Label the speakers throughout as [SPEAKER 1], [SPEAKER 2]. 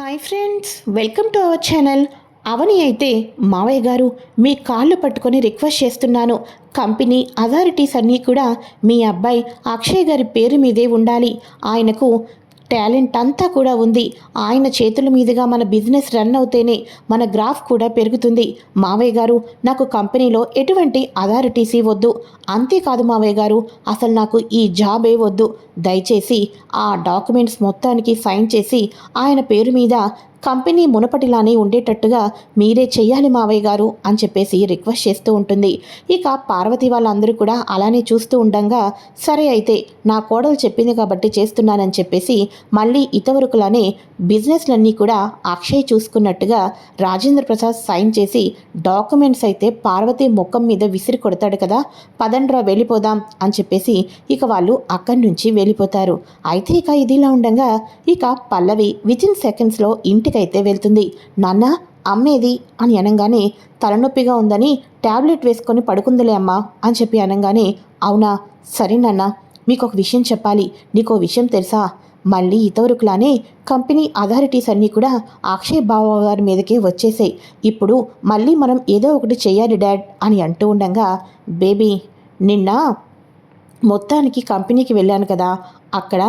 [SPEAKER 1] Hi friends welcome to our channel. Avani అయితే మావయ్య గారు మీ కాళ్ళు పట్టుకొని రిక్వెస్ట్ చేస్తున్నాను. కంపెనీ అథారిటీస్ అన్నీ కూడా మీ అబ్బాయి అక్షయ్ గారి పేరు మీదే ఉండాలి. ఆయనకు టాలెంట్ అంతా కూడా ఉంది. ఆయన చేతుల మీదుగా మన బిజినెస్ రన్ అవుతేనే మన గ్రాఫ్ కూడా పెరుగుతుంది. మావయ్య గారు నాకు కంపెనీలో ఎటువంటి అథారిటీస్ వద్దు అంతేకాదు మావయ్య గారు అసలు నాకు ఈ జాబే వద్దు. దయచేసి ఆ డాక్యుమెంట్స్ మొత్తానికి సైన్ చేసి ఆయన పేరు మీద కంపెనీ మునపటిలానే ఉండేటట్టుగా మీరే చెయ్యాలి మావయ్య గారు అని చెప్పేసి రిక్వెస్ట్ చేస్తూ ఉంటుంది. ఇక పార్వతి వాళ్ళందరూ కూడా అలానే చూస్తూ ఉండంగా సరే అయితే నా కోడలు చెప్పింది కాబట్టి చేస్తున్నానని చెప్పేసి మళ్ళీ ఇతవరకులానే బిజినెస్లన్నీ కూడా అక్షయ్ చూసుకున్నట్టుగా రాజేంద్ర ప్రసాద్ సైన్ చేసి డాక్యుమెంట్స్ అయితే పార్వతి ముఖం మీద విసిరి కొడతాడు కదా పదండ్రా వెళ్ళిపోదాం అని చెప్పేసి ఇక వాళ్ళు అక్కడి నుంచి వెళ్ళిపోతారు. అయితే ఇక ఇదిలా ఉండగా ఇక పల్లవి వితిన్ సెకండ్స్లో ఇంటి ఇంటికైతే వెళ్తుంది. నాన్న అమ్మేది? అని అనగానే తలనొప్పిగా ఉందని ట్యాబ్లెట్ వేసుకొని పడుకుందిలే అమ్మా అని చెప్పి అనగానే అవునా? సరే నాన్న మీకు ఒక విషయం చెప్పాలి. నీకు విషయం తెలుసా? మళ్ళీ ఇతవరకులానే కంపెనీ అథారిటీస్ అన్నీ కూడా అక్షయ్ బావ గారి మీదకే వచ్చేసాయి. ఇప్పుడు మళ్ళీ మనం ఏదో ఒకటి చేయాలి డాడ్ అని అంటూ ఉండగా బేబీ నిన్న మొత్తానికి కంపెనీకి వెళ్ళాను కదా. అక్కడ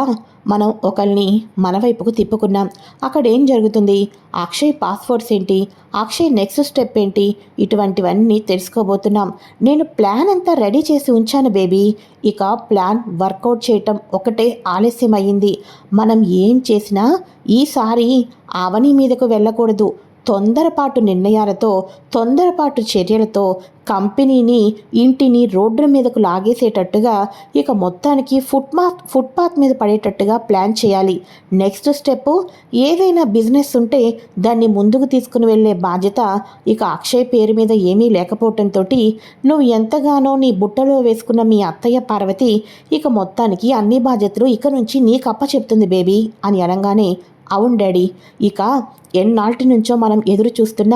[SPEAKER 1] మనం ఒకరిని మన వైపుకు తిప్పుకున్నాం. అక్కడ ఏం జరుగుతుంది? అక్షయ్ పాస్వర్డ్స్ ఏంటి? అక్షయ్ నెక్స్ట్ స్టెప్ ఏంటి? ఇటువంటివన్నీ తెలుసుకోబోతున్నాం. నేను ప్లాన్ అంతా రెడీ చేసి ఉంచాను బేబీ. ఇక ప్లాన్ వర్కౌట్ చేయటం ఒకటే ఆలస్యం అయ్యింది మనం ఏం చేసినా ఈసారి అవని మీదకు వెళ్ళకూడదు. తొందరపాటు నిర్ణయాలతో తొందరపాటు చర్యలతో కంపెనీని ఇంటిని రోడ్ల మీదకు లాగేసేటట్టుగా ఇక మొత్తానికి ఫుట్పాత్ ఫుట్పాత్ మీద పడేటట్టుగా ప్లాన్ చేయాలి. నెక్స్ట్ స్టెప్ ఏదైనా బిజినెస్ ఉంటే దాన్ని ముందుకు తీసుకుని వెళ్ళే బాధ్యత ఇక అక్షయ్ పేరు మీద ఏమీ లేకపోవటంతో నువ్వు ఎంతగానో నీ బుట్టలో వేసుకున్న మీ అత్తయ్య పార్వతి ఇక మొత్తానికి అన్ని బాధ్యతలు ఇక నుంచి నీకు అప్ప చెప్తుంది బేబీ అని అనగానే అవును డాడీ. ఇక ఎన్నాటి నుంచో మనం ఎదురు చూస్తున్న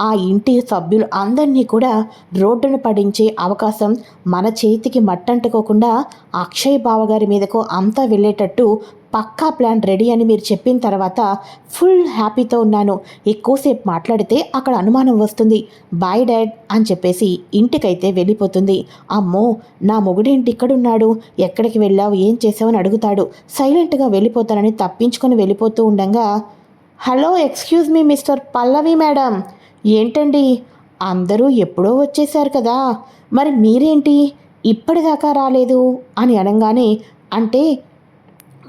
[SPEAKER 1] ఆ ఇంటి సభ్యులు అందరినీ కూడా రోడ్డును పడించే అవకాశం మన చేతికి మట్టంటుకోకుండా అక్షయ్ బావగారి మీదకు అంతా వెళ్ళేటట్టు పక్కా ప్లాన్ రెడీ అని మీరు చెప్పిన తర్వాత ఫుల్ హ్యాపీతో ఉన్నాను. ఎక్కువసేపు మాట్లాడితే అక్కడ అనుమానం వస్తుంది. బాయ్ డాడ్ అని చెప్పేసి ఇంటికైతే వెళ్ళిపోతుంది. అమ్మో నా మొగుడేంటి ఇక్కడున్నాడు? ఎక్కడికి వెళ్ళావు? ఏం చేసావు? అని అడుగుతాడు. సైలెంట్గా వెళ్ళిపోతానని తప్పించుకొని వెళ్ళిపోతూ ఉండగా hello excuse me mister Pallavi madam. ఏంటండి? అందరూ ఎప్పుడో వచ్చేసారు కదా. మరి మీరేంటి? ఇప్పటిదాకా రాలేదు? అని అనగానే అంటే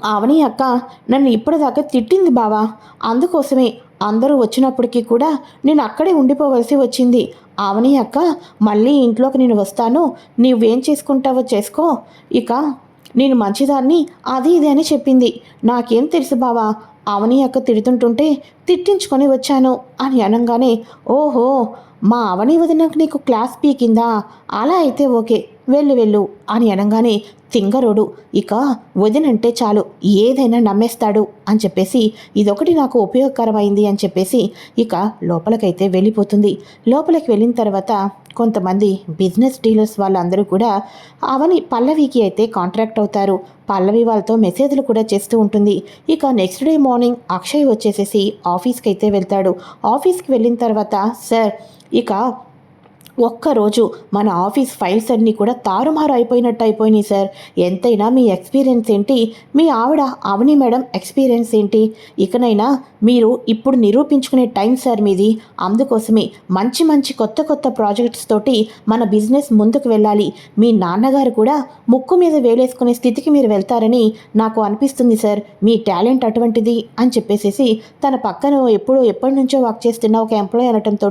[SPEAKER 1] అవని అక్క నన్ను ఇప్పటిదాకా తిట్టింది బావా. అందుకోసమే అందరూ వచ్చినప్పటికీ కూడా నేను అక్కడే ఉండిపోవలసి వచ్చింది. అవని అక్క మళ్ళీ ఇంట్లోకి నేను వస్తాను. నువ్వేం చేసుకుంటావో చేసుకో. ఇక నేను మంచిదాన్ని అది ఇది అని చెప్పింది. నాకేం తెలుసు బావా. అవని అక్క తిడుతుంటుంటే తిట్టించుకొని వచ్చాను అని అనగానే ఓహో మా అవని వదినకు నీకు క్లాస్ పీకిందా? అలా అయితే ఓకే. వెళ్ళు వెళ్ళు అని అనగానే తింగరోడు ఇక వదినంటే చాలు ఏదైనా నమ్మేస్తాడు అని చెప్పేసి ఇదొకటి నాకు ఉపయోగకరమైంది అని చెప్పేసి ఇక లోపలికైతే వెళ్ళిపోతుంది. లోపలికి వెళ్ళిన తర్వాత కొంతమంది బిజినెస్ డీలర్స్ వాళ్ళందరూ కూడా అవని పల్లవికి అయితే కాంట్రాక్ట్ అవుతారు. పల్లవి వాళ్ళతో మెసేజ్లు కూడా చేస్తూ ఉంటుంది. ఇక నెక్స్ట్ డే మార్నింగ్ అక్షయ్ వచ్చేసేసి ఆఫీస్కి అయితే వెళ్తాడు. ఆఫీస్కి వెళ్ళిన తర్వాత సార్ ఇక ఒక్కరోజు మన ఆఫీస్ ఫైల్స్ అన్నీ కూడా తారుమారు అయిపోయినట్టు అయిపోయినాయి సార్. ఎంతైనా మీ ఎక్స్పీరియన్స్ ఏంటి? మీ ఆవిడ అవని మేడం ఎక్స్పీరియన్స్ ఏంటి? ఇకనైనా మీరు ఇప్పుడు నిరూపించుకునే టైం సార్ మీది. అందుకోసమే మంచి మంచి కొత్త కొత్త ప్రాజెక్ట్స్ తోటి మన బిజినెస్ ముందుకు వెళ్ళాలి. మీ నాన్నగారు కూడా ముక్కు మీద వేలేసుకునే స్థితికి మీరు వెళ్తారని నాకు అనిపిస్తుంది సార్. మీ టాలెంట్ అటువంటిది అని చెప్పేసేసి తన పక్కన ఎప్పుడో ఎప్పటి నుంచో వర్క్ చేస్తున్న ఒక ఎంప్లాయ్ అనటంతో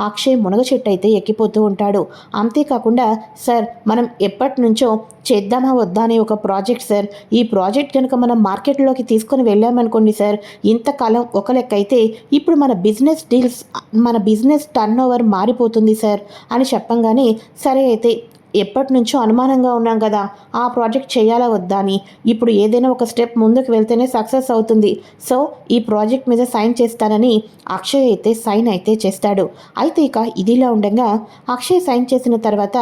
[SPEAKER 1] అక్షయ్ మునగ చెట్టు అయితే ఎక్కిపో పోతూ ఉంటాడు. అంతేకాకుండా సార్ మనం ఎప్పటి నుంచో చేద్దామా వద్దా అనే ఒక ప్రాజెక్ట్ సార్. ఈ ప్రాజెక్ట్ కనుక మనం మార్కెట్లోకి తీసుకొని వెళ్ళామనుకోండి సార్ ఇంతకాలం ఒక లెక్క అయితే ఇప్పుడు మన బిజినెస్ డీల్స్ మన బిజినెస్ టర్న్ ఓవర్ మారిపోతుంది సార్ అని చెప్పంగానే సరే అయితే ఎప్పటి నుంచో అనుమానంగా ఉన్నాం కదా. ఆ ప్రాజెక్ట్ చేయాలా వద్దా అని. ఇప్పుడు ఏదైనా ఒక స్టెప్ ముందుకు వెళ్తేనే సక్సెస్ అవుతుంది. సో ఈ ప్రాజెక్ట్ మీద సైన్ చేస్తానని అక్షయ్ అయితే సైన్ అయితే చేస్తాడు. అయితే ఇక ఇదిలా ఉండగా అక్షయ్ సైన్ చేసిన తర్వాత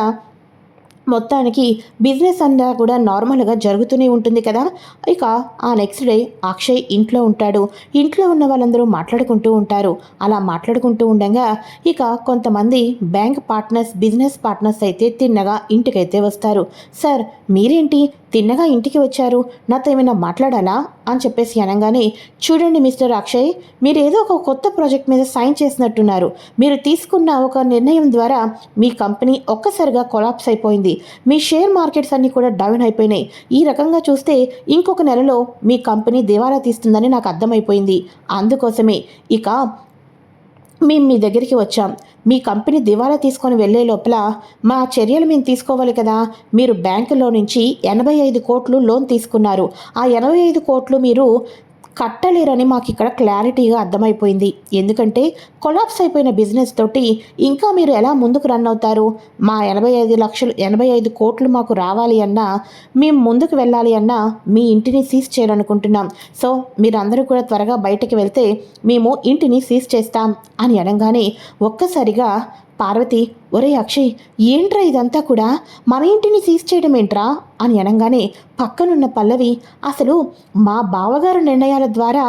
[SPEAKER 1] మొత్తానికి బిజినెస్ అంతా కూడా నార్మల్గా జరుగుతూనే ఉంటుంది కదా. ఇక ఆ నెక్స్ట్ డే అక్షయ్ ఇంట్లో ఉంటాడు. ఇంట్లో ఉన్న వాళ్ళందరూ మాట్లాడుకుంటూ ఉంటారు. అలా మాట్లాడుకుంటూ ఉండగా ఇక కొంతమంది బ్యాంక్ పార్ట్నర్స్ బిజినెస్ పార్ట్నర్స్ అయితే తిన్నగా ఇంటికైతే వస్తారు. సార్ మీరేంటి? తిన్నగా ఇంటికి వచ్చారు. నాతో ఏమైనా మాట్లాడాలా? అని చెప్పేసి అనగానే చూడండి మిస్టర్ అక్షయ్ మీరు ఏదో ఒక కొత్త ప్రాజెక్ట్ మీద సైన్ చేసినట్టున్నారు. మీరు తీసుకున్న ఒక నిర్ణయం ద్వారా మీ కంపెనీ ఒక్కసారిగా కొలాప్స్ అయిపోయింది. మీ షేర్ మార్కెట్స్ అన్నీ కూడా డౌన్ అయిపోయినాయి. ఈ రకంగా చూస్తే ఇంకొక నెలలో మీ కంపెనీ దివాలా తీస్తుందని నాకు అర్థమైపోయింది. అందుకోసమే. ఇక మేము మీ దగ్గరికి వచ్చాం. మీ కంపెనీ దివాలా తీసుకొని వెళ్ళే లోపల మా చర్యలు మేము తీసుకోవాలి కదా. మీరు బ్యాంకులో నుంచి ఎనభై ఐదు కోట్లు లోన్ తీసుకున్నారు. ఆ ఎనభై ఐదు కోట్లు మీరు కట్టలేరని మాకు ఇక్కడ క్లారిటీగా అర్థమైపోయింది. ఎందుకంటే కొలాప్స్ అయిపోయిన బిజినెస్ తోటి ఇంకా మీరు ఎలా ముందుకు రన్ అవుతారు? మా ఎనభై ఐదు లక్షలు ఎనభై ఐదు కోట్లు మాకు రావాలి అన్నా మేము ముందుకు వెళ్ళాలి అన్నా మీ ఇంటిని సీజ్ చేయాలనుకుంటున్నాం. సో మీరందరూ కూడా త్వరగా బయటకు వెళ్తే మేము ఇంటిని సీజ్ చేస్తాం అని అనగానే ఒక్కసారిగా పార్వతి ఒరే అక్షయ్ ఏంట్రా ఇదంతా కూడా? మన ఇంటిని సీజ్ చేయడం ఏంట్రా అని అనగానే పక్కనున్న పల్లవి అసలు మా బావగారు నిర్ణయాల ద్వారా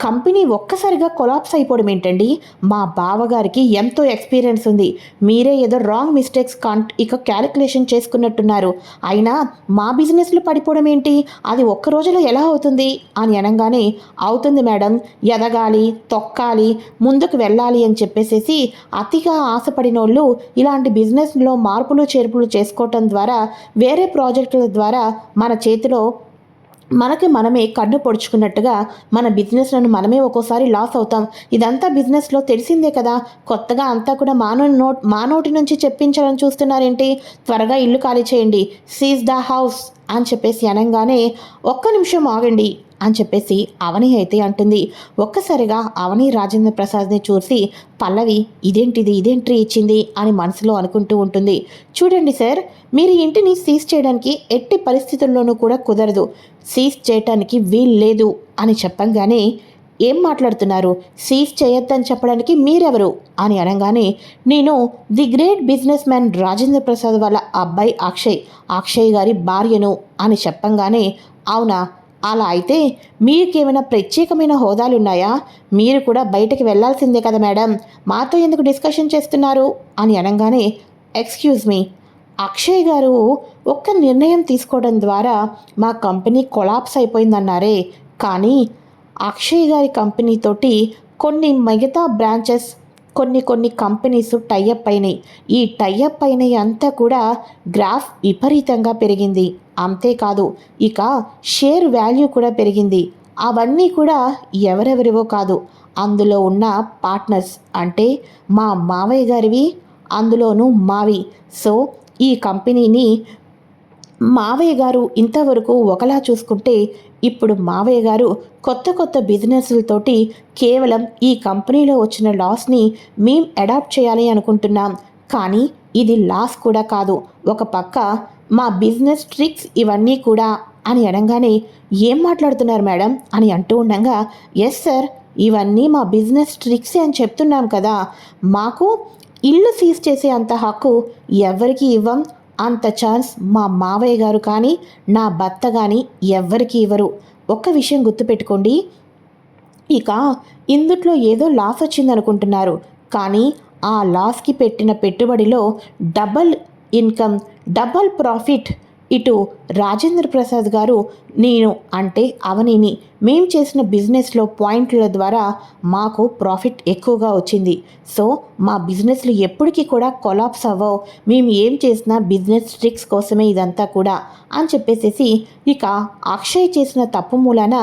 [SPEAKER 1] కంపెనీ ఒక్కసారిగా కొలాప్స్ అయిపోవడం ఏంటండి? మా బావగారికి ఎంతో ఎక్స్పీరియన్స్ ఉంది. మీరే ఏదో రాంగ్ మిస్టేక్స్ కాన్ ఇక క్యాలిక్యులేషన్ చేసుకున్నట్టున్నారు. అయినా మా బిజినెస్లో పడిపోవడం ఏంటి? అది ఒక్క రోజులో ఎలా అవుతుంది? అని అనగానే అవుతుంది మేడం. ఎదగాలి తొక్కాలి ముందుకు వెళ్ళాలి అని చెప్పేసేసి అతిగా ఆశపడినోళ్ళు ఇలాంటి బిజినెస్లో మార్పులు చేర్పులు చేసుకోవటం ద్వారా వేరే ప్రాజెక్టుల ద్వారా మన చేతిలో మనకి మనమే కన్ను పొడుచుకున్నట్టుగా మన బిజినెస్లను మనమే ఒక్కోసారి లాస్ అవుతాం. ఇదంతా బిజినెస్లో తెలిసిందే కదా. కొత్తగా అంతా కూడా మానో నోట్ మా నోటి నుంచి చెప్పించాలని చూస్తున్నారేంటి? త్వరగా ఇల్లు ఖాళీ చేయండి. సీజ్ ద హౌస్ అని చెప్పేసి అనగానే ఒక్క నిమిషం ఆగండి. అని చెప్పేసి అవని అయితే అంటుంది. ఒక్కసారిగా అవని రాజేంద్ర ప్రసాద్ని చూసి పల్లవి ఇదేంటిది? ఇదేంట్రీ ఇచ్చింది? అని మనసులో అనుకుంటూ ఉంటుంది. చూడండి సార్ మీరు ఇంటిని సీజ్ చేయడానికి ఎట్టి పరిస్థితుల్లోనూ కూడా కుదరదు. సీజ్ చేయటానికి వీలు లేదు అని చెప్పంగానే ఏం మాట్లాడుతున్నారు? సీజ్ చేయొద్దని చెప్పడానికి మీరెవరు? అని అనగానే నేను the great business man Rajendra Prasad వాళ్ళ అబ్బాయి అక్షయ్ అక్షయ్ గారి భార్యను అని చెప్పంగానే అవునా? అలా అయితే మీకేమైనా ప్రత్యేకమైన హోదాలు ఉన్నాయా మీరు కూడా బయటకు వెళ్ళాల్సిందే కదా మేడం. మాతో ఎందుకు డిస్కషన్ చేస్తున్నారు? అని అనగానే ఎక్స్క్యూజ్ మీ అక్షయ్ గారు ఒక్క నిర్ణయం తీసుకోవడం ద్వారా మా కంపెనీ కొలాప్స్ అయిపోయిందన్నారే. కానీ అక్షయ్ గారి కంపెనీతోటి కొన్ని మిగతా బ్రాంచెస్ కొన్ని కొన్ని కంపెనీస్ టైఅప్ అయినాయి. ఈ టైఅప్ అయినాయి అంతా కూడా గ్రాఫ్ విపరీతంగా పెరిగింది. అంతేకాదు ఇక షేర్ వాల్యూ కూడా పెరిగింది. అవన్నీ కూడా ఎవరెవరివో కాదు అందులో ఉన్న పార్ట్నర్స్. అంటే మా మావయ్య గారివి అందులోనూ మావి. సో ఈ కంపెనీని మావయ్య గారు ఇంతవరకు ఒకలా చూసుకుంటే ఇప్పుడు మావయ్య గారు కొత్త కొత్త బిజినెస్లతోటి కేవలం ఈ కంపెనీలో వచ్చిన లాస్ని మేం అడాప్ట్ చేయాలి అనుకుంటున్నాం. కానీ ఇది లాస్ కూడా కాదు. ఒక పక్క మా బిజినెస్ ట్రిక్స్ ఇవన్నీ కూడా అని అనగానే ఏం మాట్లాడుతున్నారు మేడం అని అంటూ ఉండగా ఎస్ సార్ ఇవన్నీ మా బిజినెస్ ట్రిక్స్ అని చెప్తున్నాం కదా. మాకు ఇల్లు సీజ్ చేసే అంత హక్కు ఎవరికి ఇవ్వం? అంత ఛాన్స్ మా మావయ్య గారు కానీ నా భర్త కానీ ఎవ్వరికి ఇవ్వరు. ఒక్క విషయం గుర్తుపెట్టుకోండి. ఇక ఇందుట్లో ఏదో లాస్ వచ్చిందనుకుంటున్నారు. కానీ ఆ లాస్కి పెట్టిన పెట్టుబడిలో డబల్ ఇన్కమ్ డబల్ ప్రాఫిట్ ఇటు రాజేంద్ర ప్రసాద్ గారు నేను అంటే అవనిని. మేం చేసిన బిజినెస్లో పాయింట్ల ద్వారా మాకు ప్రాఫిట్ ఎక్కువగా వచ్చింది. సో మా బిజినెస్లు ఎప్పటికీ కూడా కొలాప్స్ అవ్వవు. మేము ఏం చేసినా బిజినెస్ ట్రిక్స్ కోసమే ఇదంతా కూడా అని చెప్పేసేసి ఇక అక్షయ్ చేసిన తప్పు మూలాన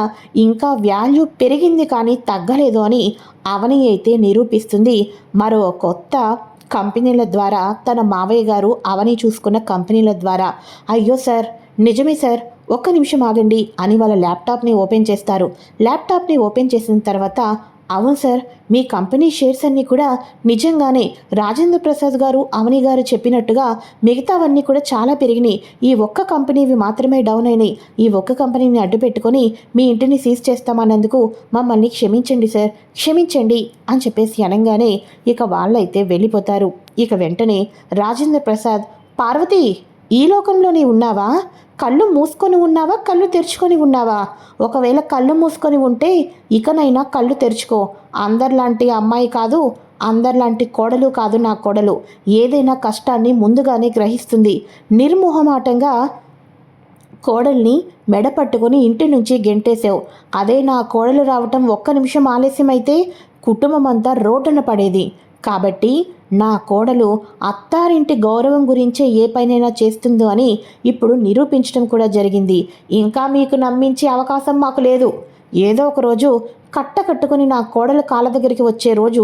[SPEAKER 1] ఇంకా వాల్యూ పెరిగింది కానీ తగ్గలేదు అని అవని అయితే నిరూపిస్తుంది మరో కొత్త కంపెనీల ద్వారా తన మావయ్య గారు అవని చూసుకున్న కంపెనీల ద్వారా. అయ్యో సార్ నిజమే సార్. ఒక్క నిమిషం ఆగండి అని వాళ్ళ ల్యాప్టాప్ని ఓపెన్ చేస్తారు. ల్యాప్టాప్ని ఓపెన్ చేసిన తర్వాత అవును సార్ మీ కంపెనీ షేర్స్ అన్నీ కూడా నిజంగానే రాజేంద్ర ప్రసాద్ గారు అవని గారు చెప్పినట్టుగా మిగతావన్నీ కూడా చాలా పెరిగినాయి. ఈ ఒక్క కంపెనీవి మాత్రమే డౌన్ అయినాయి. ఈ ఒక్క కంపెనీని అడ్డు పెట్టుకొని మీ ఇంటిని సీజ్ చేస్తామన్నందుకు మమ్మల్ని క్షమించండి సార్. క్షమించండి అని చెప్పేసి అనగానే ఇక వాళ్ళైతే వెళ్ళిపోతారు. ఇక వెంటనే రాజేంద్ర ప్రసాద్ పార్వతి! ఈ లోకంలోనే ఉన్నావా? కళ్ళు మూసుకొని ఉన్నావా? కళ్ళు తెరుచుకొని ఉన్నావా? ఒకవేళ కళ్ళు మూసుకొని ఉంటే ఇకనైనా కళ్ళు తెరుచుకో. అందరిలాంటి అమ్మాయి కాదు అందరిలాంటి కోడలు కాదు నా కోడలు. ఏదైనా కష్టాన్ని ముందుగానే గ్రహిస్తుంది. నిర్మోహమాటంగా కోడల్ని మెడ పట్టుకుని ఇంటి నుంచి గెంటేశావు. అదే నా కోడలు రావటం ఒక్క నిమిషం ఆలస్యమైతే కుటుంబం అంతా రోడ్డున పడేది. కాబట్టి నా కోడలు అత్తారింటి గౌరవం గురించే ఏ పనైనా చేస్తుందో అని ఇప్పుడు నిరూపించడం కూడా జరిగింది. ఇంకా మీకు నమ్మించే అవకాశం మాకు లేదు. ఏదో ఒక రోజు కట్ట కట్టుకుని నా కోడలు కాళ్ళ దగ్గరికి వచ్చే రోజు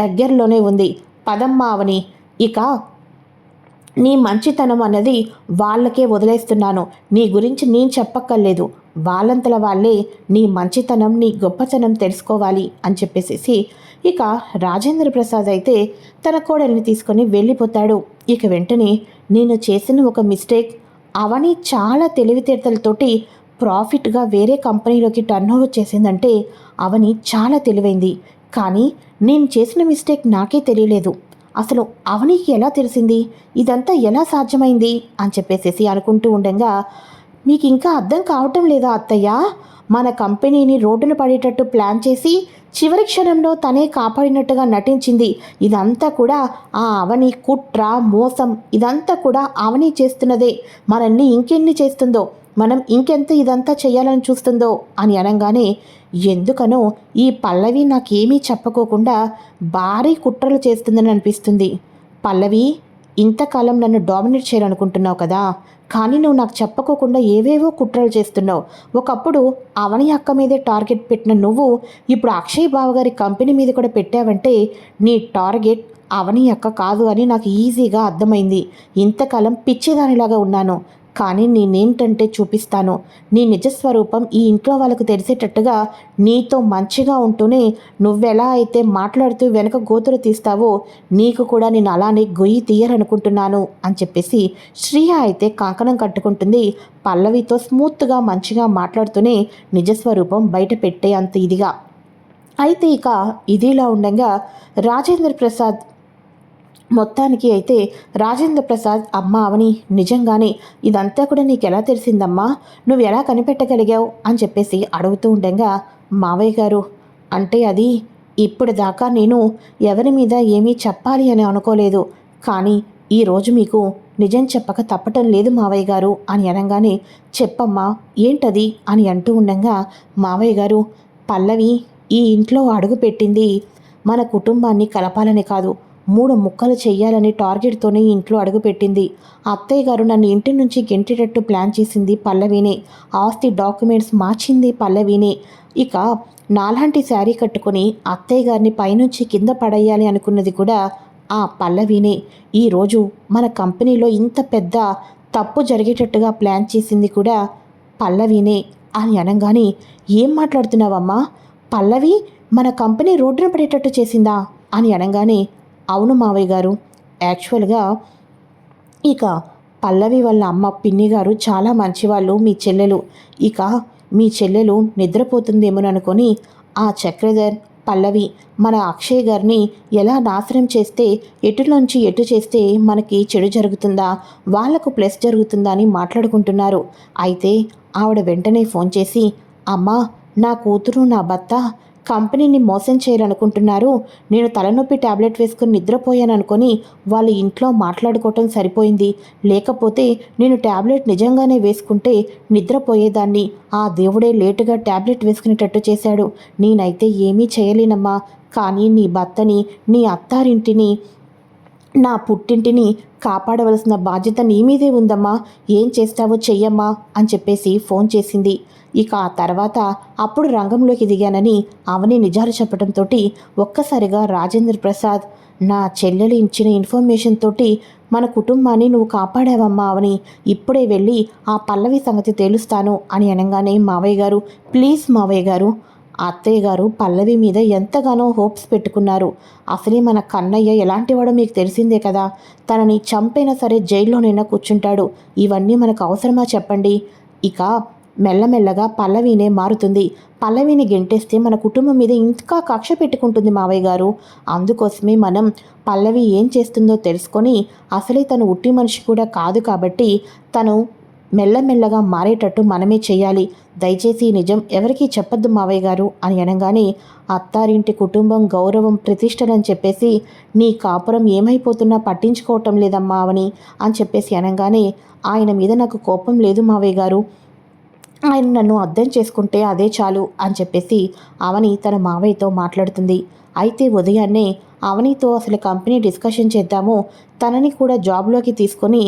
[SPEAKER 1] దగ్గరలోనే ఉంది. పదమ్మా అవని. ఇక నీ మంచితనం అన్నది వాళ్ళకే వదిలేస్తున్నాను. నీ గురించి నేను చెప్పక్కర్లేదు. వాళ్ళంతల వాళ్ళే నీ మంచితనం నీ గొప్పతనం తెలుసుకోవాలి అని చెప్పేసేసి ఇక రాజేంద్ర ప్రసాద్ అయితే తన కోడల్ని తీసుకొని వెళ్ళిపోతాడు. ఇక వెంటనే నేను చేసిన ఒక మిస్టేక్ అవని చాలా తెలివితేటలతోటి ప్రాఫిట్గా వేరే కంపెనీలోకి టర్న్ ఓవర్ చేసిందంటే అవని చాలా తెలివైంది. కానీ నేను చేసిన మిస్టేక్ నాకే తెలియలేదు. అసలు అవనికి ఎలా తెలిసింది? ఇదంతా ఎలా సాధ్యమైంది? అని చెప్పేసేసి అనుకుంటూ ఉండగా మీకు ఇంకా అర్థం కావటం లేదా అత్తయ్య? మన కంపెనీని రోడ్డున పడేటట్టు ప్లాన్ చేసి చివరి క్షణంలో తనే కాపాడినట్టుగా నటించింది. ఇదంతా కూడా ఆ అవని కుట్ర మోసం ఇదంతా కూడా అవని చేస్తున్నదే. మనల్ని ఇంకెన్ని చేస్తుందో మనం ఇంకెంత ఇదంతా చేయాలని చూస్తుందో అని అనగానే ఎందుకనో ఈ పల్లవి నాకేమీ చెప్పుకోకుండా భారీ కుట్రలు చేస్తుందని అనిపిస్తుంది. పల్లవి ఇంతకాలం నన్ను డామినేట్ చేయాలనుకుంటున్నావు కదా కానీ నువ్వు నాకు చెప్పకోకుండా ఏవేవో కుట్రలు చేస్తున్నావు. ఒకప్పుడు అవని అక్క మీదే టార్గెట్ పెట్టిన నువ్వు ఇప్పుడు అక్షయ్ బావ గారి కంపెనీ మీద కూడా పెట్టావంటే నీ టార్గెట్ అవని అక్క కాదు అని నాకు ఈజీగా అర్థమైంది. ఇంతకాలం పిచ్చిదానిలాగా ఉన్నాను. కానీ నేనేంటంటే చూపిస్తాను? నీ నిజస్వరూపం ఈ ఇంట్లో వాళ్ళకు తెలిసేటట్టుగా నీతో మంచిగా ఉంటూనే నువ్వెలా అయితే మాట్లాడుతూ వెనక గోతులు తీస్తావో నీకు కూడా నేను అలానే గొయ్యి తీయాలనుకుంటున్నాను అని చెప్పేసి శ్రీయ అయితే కాంకణం కట్టుకుంటుంది. పల్లవితో స్మూత్గా మంచిగా మాట్లాడుతూనే నిజస్వరూపం బయట పెట్టే అంత ఇదిగా. అయితే ఇక ఇదిలా ఉండగా రాజేంద్ర ప్రసాద్ మొత్తానికి అయితే రాజేంద్ర ప్రసాద్ అమ్మ అవని నిజంగానే ఇదంతా కూడా నీకు ఎలా తెలిసిందమ్మా? నువ్వు ఎలా కనిపెట్టగలిగావు? అని చెప్పేసి అడుగుతూ ఉండగా మావయ్య గారు అంటే అది ఇప్పుడు దాకా నేను ఎవరి మీద ఏమీ చెప్పాలి అని అనుకోలేదు. కానీ ఈరోజు మీకు నిజం చెప్పక తప్పటం లేదు మావయ్య గారు అని అనగానే చెప్పమ్మా ఏంటది? అని అంటూ ఉండగా మావయ్య గారు పల్లవి ఈ ఇంట్లో అడుగు పెట్టింది మన కుటుంబాన్ని కలపాలని కాదు. మూడు ముక్కలు చెయ్యాలని టార్గెట్తోనే ఇంట్లో అడుగుపెట్టింది. అత్తయ్య గారు నన్ను ఇంటి నుంచి గెంటేటట్టు ప్లాన్ చేసింది పల్లవినే. ఆస్తి డాక్యుమెంట్స్ మార్చింది పల్లవినే. ఇక నాలాంటి శారీ కట్టుకుని అత్తయ్య గారిని పైనుంచి కింద పడేయాలి అనుకున్నది కూడా ఆ పల్లవినే. ఈరోజు మన కంపెనీలో ఇంత పెద్ద తప్పు జరిగేటట్టుగా ప్లాన్ చేసింది కూడా పల్లవినే అని అనగానే ఏం మాట్లాడుతున్నావమ్మా? పల్లవి మన కంపెనీ రోడ్డున పడేటట్టు చేసిందా? అని అనగానే అవును మావయ్య గారు. యాక్చువల్గా ఇక పల్లవి వాళ్ళ అమ్మ పిన్ని గారు చాలా మంచివాళ్ళు మీ చెల్లెలు. ఇక మీ చెల్లెలు నిద్రపోతుందేమోననుకొని ఆ చక్రధర్ పల్లవి మన అక్షయ్ గారిని ఎలా నాశనం చేస్తే ఎటులోంచి ఎటు చేస్తే మనకి చెడు జరుగుతుందా వాళ్ళకు ప్లస్ జరుగుతుందా అని మాట్లాడుకుంటున్నారు. అయితే ఆవిడ వెంటనే ఫోన్ చేసి అమ్మా నా కూతురు నా భర్త కంపెనీని మోసం చేయాలనుకుంటున్నారు నేను తలనొప్పి టాబ్లెట్ వేసుకుని నిద్రపోయాను అనుకొని వాళ్ళ ఇంట్లో మాట్లాడుకోవటం సరిపోయింది. లేకపోతే నేను టాబ్లెట్ నిజంగానే వేసుకుంటే నిద్రపోయేదాన్ని. ఆ దేవుడే లేటుగా టాబ్లెట్ వేసుకునేటట్టు చేశాడు. నేనైతే ఏమీ చేయలేనమ్మా. కానీ నీ భర్తని నీ అత్తారింటిని నా పుట్టింటిని కాపాడవలసిన బాధ్యత నీ మీదే ఉందమ్మా. ఏం చేస్తావో చెయ్యమ్మా అని చెప్పేసి ఫోన్ చేసింది. ఇక ఆ తర్వాత అప్పుడు రంగంలోకి దిగానని అవని నిజాలు చెప్పడంతో ఒక్కసారిగా రాజేంద్ర ప్రసాద్ నా చెల్లెలు ఇచ్చిన ఇన్ఫర్మేషన్ తోటి మన కుటుంబాన్ని నువ్వు కాపాడావమ్మా అవని ఇప్పుడే వెళ్ళి ఆ పల్లవి సంగతి తేలుస్తాను అని అనగానే మావయ్య గారు ప్లీజ్ మావయ్య గారు అత్తయ్య గారు పల్లవి మీద ఎంతగానో హోప్స్ పెట్టుకున్నారు. అసలే మన కన్నయ్య ఎలాంటివాడో మీకు తెలిసిందే కదా. తనని చంపైనా సరే జైల్లోనైనా కూర్చుంటాడు. ఇవన్నీ మనకు అవసరమా చెప్పండి? ఇక మెల్లమెల్లగా పల్లవినే మారుతుంది. పల్లవిని గెంటేస్తే మన కుటుంబం మీద ఇంకా కక్ష పెట్టుకుంటుంది మావయ్య గారు. అందుకోసమే మనం పల్లవి ఏం చేస్తుందో తెలుసుకొని అసలే తను ఉట్టి మనిషి కూడా కాదు కాబట్టి తను మెల్లమెల్లగా మారేటట్టు మనమే చేయాలి. దయచేసి నిజం ఎవరికీ చెప్పొద్దు మావయ్య గారు అని అనగానే అత్తారింటి కుటుంబం గౌరవం ప్రతిష్టలని చెప్పేసి నీ కాపురం ఏమైపోతున్నా పట్టించుకోవటం లేదమ్మా అవని అని చెప్పేసి అనగానే ఆయన మీద నాకు కోపం లేదు మావయ్య గారు. ఆయన నన్ను అర్థం చేసుకుంటే అదే చాలు అని చెప్పేసి అవని తన మావయ్యతో మాట్లాడుతుంది. అయితే ఉదయాన్నే అవనితో అసలు కంపెనీ డిస్కషన్ చేద్దాము తనని కూడా జాబ్లోకి తీసుకొని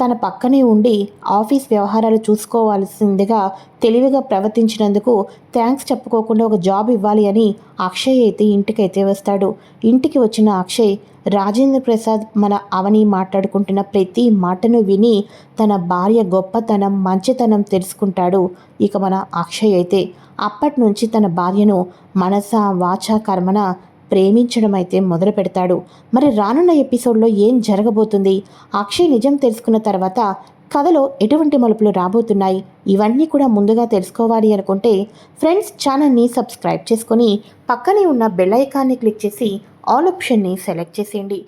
[SPEAKER 1] తన పక్కనే ఉండి ఆఫీస్ వ్యవహారాలు చూసుకోవాల్సిందిగా తెలివిగా ప్రవర్తించినందుకు థ్యాంక్స్ చెప్పుకోకుండా ఒక జాబ్ ఇవ్వాలి అని అక్షయ్ అయితే ఇంటికైతే వస్తాడు. ఇంటికి వచ్చిన అక్షయ్ రాజేంద్ర ప్రసాద్ మన అవని మాట్లాడుకుంటున్న ప్రతి మాటను విని తన భార్య గొప్పతనం మంచితనం తెలుసుకుంటాడు ఇక మన అక్షయ్ అయితే. అప్పటి నుంచి తన భార్యను మనస వాచ కర్మన ప్రేమించడం అయితే మొదలు పెడతాడు. మరి రానున్న ఎపిసోడ్లో ఏం జరగబోతుంది? అక్షయ్ నిజం తెలుసుకున్న తర్వాత కథలో ఎటువంటి మలుపులు రాబోతున్నాయి? ఇవన్నీ కూడా ముందుగా తెలుసుకోవాలి అనుకుంటే ఫ్రెండ్స్ ఛానల్ని సబ్స్క్రైబ్ చేసుకొని పక్కనే ఉన్న బెల్ ఐకాన్ని క్లిక్ చేసి ఆల్ ఆప్షన్ని సెలెక్ట్ చేసేయండి.